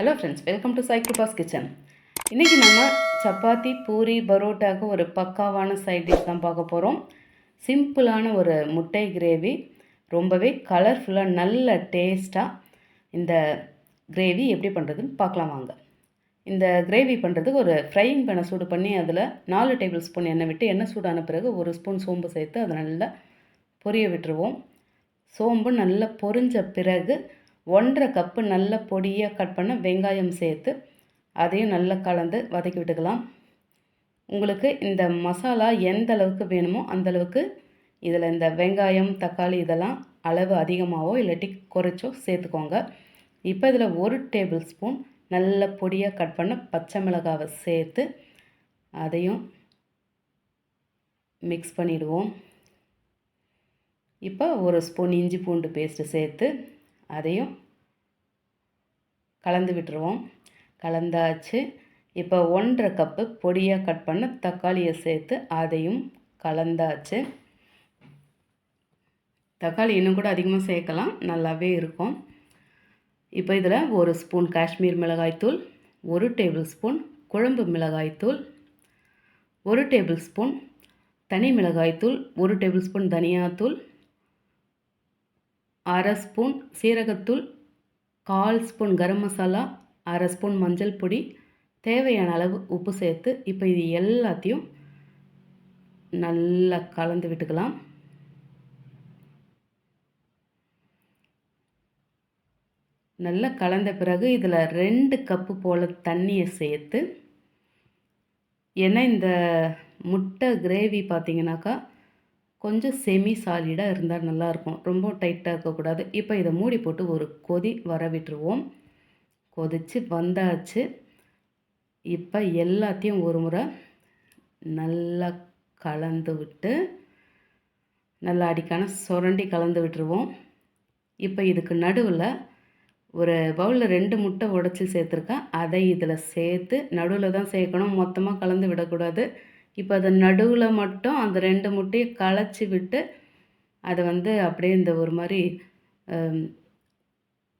Hello friends welcome to சைக்கிள்பாஸ் kitchen இன்றைக்கி நம்ம சப்பாத்தி பூரி பரோட்டாவுக்கு ஒரு பக்காவான சைட் டிஷ் தான் பார்க்க போகிறோம் சிம்பிளான ஒரு முட்டை கிரேவி ரொம்பவே கலர்ஃபுல்லாக நல்ல டேஸ்ட்டாக இந்த கிரேவி எப்படி பண்ணுறதுன்னு பார்க்கலாம் வாங்க. இந்த கிரேவி பண்ணுறதுக்கு ஒரு ஃப்ரையிங் பேனை சூடு பண்ணி அதில் நாலு டேபிள் ஸ்பூன் எண்ணெய் விட்டு எண்ணெய் சூடான பிறகு ஒரு ஸ்பூன் சோம்பு சேர்த்து அதை நல்லா பொரிய விட்டுருவோம். சோம்பு நல்லா பொரிஞ்ச பிறகு ஒன்றரை கப்பு நல்ல பொடியாக கட் பண்ண வெங்காயம் சேர்த்து அதையும் நல்லா கலந்து வதக்கி விட்டுக்கலாம். உங்களுக்கு இந்த மசாலா எந்த அளவுக்கு வேணுமோ அந்தளவுக்கு இதில் இந்த வெங்காயம் தக்காளி இதெல்லாம் அளவு அதிகமாகவோ இல்லாட்டி குறைச்சோ சேர்த்துக்கோங்க. இப்போ இதில் ஒரு டேபிள் ஸ்பூன் நல்ல பொடியாக கட் பண்ண பச்சை மிளகாவை சேர்த்து அதையும் மிக்ஸ் பண்ணிவிடுவோம் இப்போ ஒரு ஸ்பூன் இஞ்சி பூண்டு பேஸ்ட்டு சேர்த்து அதையும் கலந்து விட்டுருவோம். கலந்தாச்சு. இப்போ ஒன்றரை கப்பு பொடியாக கட் பண்ண தக்காளியை சேர்த்து அதையும் கலந்தாச்சு. தக்காளி இன்னும் கூட அதிகமாக சேர்க்கலாம். நல்லாவே இருக்கும். இப்போ இதில் ஒரு ஸ்பூன் காஷ்மீர் மிளகாய்த்தூள் ஒரு டேபிள் ஸ்பூன் குழம்பு மிளகாய்த்தூள் ஒரு டேபிள் ஸ்பூன் தனி மிளகாய்த்தூள் ஒரு டேபிள் ஸ்பூன் தனியாத்தூள் அரை ஸ்பூன் சீரகத்தூள் கால் ஸ்பூன் கரம் மசாலா அரை ஸ்பூன் மஞ்சள் பொடி. தேவையான அளவு உப்பு சேர்த்து இப்போ இது எல்லாத்தையும் நல்லா கலந்து விட்டுக்கலாம். நல்லா கலந்த பிறகு இதில் ரெண்டு கப்பு போல் தண்ணியை சேர்த்து ஏன்னா இந்த முட்டை கிரேவி பார்த்தீங்கன்னாக்கா கொஞ்சம் செமி சாலிடாக இருந்தால் நல்லாயிருக்கும். ரொம்ப டைட்டாக இருக்கக்கூடாது. இப்போ இதை மூடி போட்டு ஒரு கொதி வர விட்டுருவோம். கொதித்து வந்தாச்சு. இப்போ எல்லாத்தையும் ஒரு முறை நல்லா கலந்து விட்டு நல்லா அடிக்கான சுரண்டி கலந்து விட்டுருவோம். இப்போ இதுக்கு நடுவில் ஒரு பவுலில் ரெண்டு முட்டை உடச்சி சேர்த்துருக்கேன். அதை இதில் சேர்த்து நடுவில் தான் சேர்க்கணும். மொத்தமாக கலந்து விடக்கூடாது. இப்போ அதை நடுவில் மட்டும் அந்த ரெண்டு முட்டையை களைச்சி விட்டு அதை வந்து அப்படியே இந்த ஒரு மாதிரி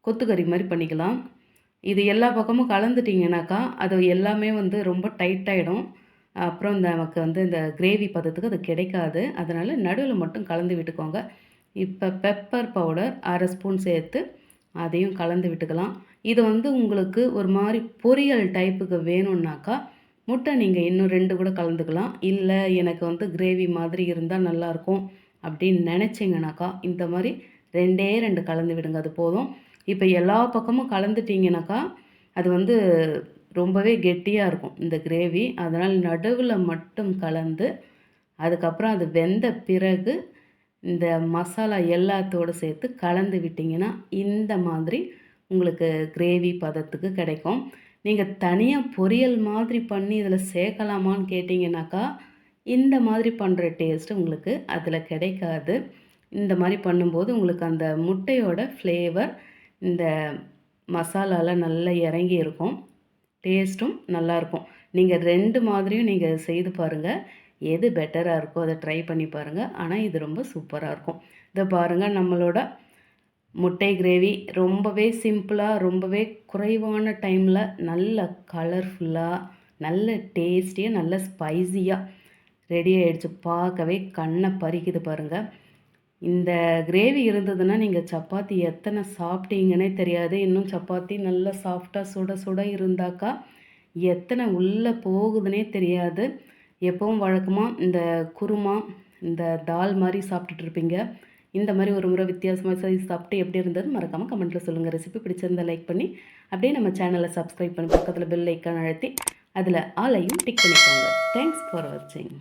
கொத்துக்கறி மாதிரி பண்ணிக்கலாம். இது எல்லா பக்கமும் கலந்துட்டிங்கனாக்கா அது எல்லாமே வந்து ரொம்ப டைட்டாகிடும் அப்புறம் இந்த நமக்கு வந்து இந்த கிரேவி பதத்துக்கு அது கிடைக்காது. அதனால் நடுவில் மட்டும் கலந்து விட்டுக்கோங்க. இப்போ பெப்பர் பவுடர் அரை ஸ்பூன் சேர்த்து அதையும் கலந்து விட்டுக்கலாம். இது வந்து உங்களுக்கு ஒரு மாதிரி பொரியல் டைப்புக்கு வேணும்னாக்கா முட்டை நீங்கள் இன்னும் ரெண்டு கூட கலந்துக்கலாம். இல்லை எனக்கு வந்து கிரேவி மாதிரி இருந்தால் நல்லாயிருக்கும் அப்படின்னு நினச்சிங்கனாக்கா இந்த மாதிரி ரெண்டே ரெண்டு கலந்து விடுங்க அது போதும். இப்போ எல்லா பக்கமும் கலந்துட்டிங்கனாக்கா அது வந்து ரொம்பவே கெட்டியாக இருக்கும் இந்த கிரேவி அதனால் நடுவில் மட்டும் கலந்து அதுக்கப்புறம் அது வெந்த பிறகு இந்த மசாலா எல்லாத்தோடு சேர்த்து கலந்து விட்டிங்கன்னா இந்த மாதிரி உங்களுக்கு கிரேவி பதத்துக்கு கிடைக்கும். நீங்கள் தனியாக பொரியல் மாதிரி பண்ணி இதில் சேர்க்கலாமான்னு கேட்டிங்கனாக்கா இந்த மாதிரி பண்ணுற டேஸ்ட்டு உங்களுக்கு அதில் கிடைக்காது. இந்த மாதிரி பண்ணும்போது உங்களுக்கு அந்த முட்டையோட ஃப்ளேவர் இந்த மசாலாவில் நல்லா இறங்கி இருக்கும். டேஸ்ட்டும் நல்லாயிருக்கும் நீங்கள் ரெண்டு மாதிரியும் நீங்கள் செய்து பாருங்கள் எது பெட்டராக இருக்கோ அதை ட்ரை பண்ணி பாருங்கள் ஆனால் இது ரொம்ப சூப்பராக இருக்கும். இதை பாருங்கள் நம்மளோட முட்டை கிரேவி ரொம்பவே சிம்பிளாக ரொம்பவே குறைவான டைமில் நல்ல கலர்ஃபுல்லாக நல்ல டேஸ்டியாக நல்ல ஸ்பைஸியாக ரெடி ஆகிடுச்சு பார்க்கவே கண்ணை பறிக்குது பாருங்கள் இந்த கிரேவி இருந்ததுன்னா நீங்கள் சப்பாத்தி எத்தனை சாப்பிட்டீங்கன்னே தெரியாது. இன்னும் சப்பாத்தி நல்லா சாஃப்டாக சுட சுட இருந்தாக்கா எத்தனை உள்ளே போகுதுன்னே தெரியாது. எப்பவும் வழக்கமாக இந்த குருமா இந்த தால் மாதிரி சாப்பிட்டுட்ருப்பீங்க இந்த மாதிரி ஒரு முறை வித்தியாசமாக செய்து சாப்பிட்டு எப்படி இருந்தது மறக்காமல் கமெண்ட்டில் சொல்லுங்கள் ரெசிபி பிடிச்சிருந்தா லைக் பண்ணி அப்படியே நம்ம சேனலை சப்ஸ்கிரைப் பண்ணி பக்கத்தில் பெல் ஐக்கான் அழுத்தி அதில் ஆலையும் டிக் பண்ணிக்கோங்க. தேங்க்ஸ் ஃபார் வாட்சிங்